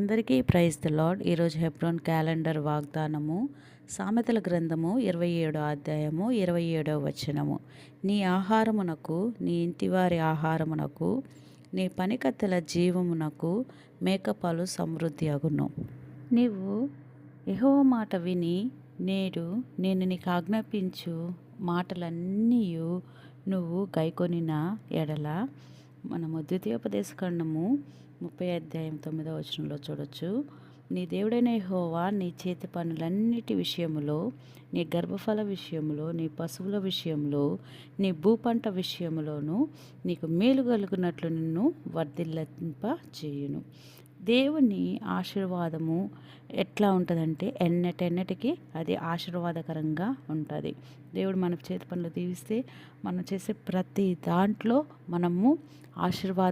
అందరికీ praise the lord ఈరోజు Hebron calendar వాగ్దానము సామెతల గ్రంథము ఇరవై ఏడో అధ్యాయము ఇరవై ఏడో వచనము. నీ ఆహారమునకు నీ ఇంటివారి ఆహారమునకు నీ పనికత్తెల జీవమునకు మేకపాలు సమృద్ధి అగును నీవు ఎహో మాట విని నేడు నేను నీకు ఆజ్ఞాపించు మాటలన్నీ నువ్వు గైకొనిన ఎడల మనము ద్వితీయోపదేశకాండము ముప్పై అధ్యాయం తొమ్మిదో వచనంలో చూడొచ్చు. నీ దేవుడైన హోవా నీ చేతి పనులన్నిటి విషయములో నీ గర్భఫల విషయంలో నీ పశువుల విషయంలో నీ భూపంట విషయంలోనూ నీకు మేలు కలుగునట్లు నిన్ను వర్ధిల్లింప చేయును దేవుని ఆశీర్వాదము ఎట్లా ఉంటుందంటే ఎన్నటెన్నటికి అది ఆశీర్వాదకరంగా ఉంటుంది. దేవుడు మన చేతి పనులు దీవిస్తే మనం చేసే ప్రతి దాంట్లో మనము ఆశీర్వాదం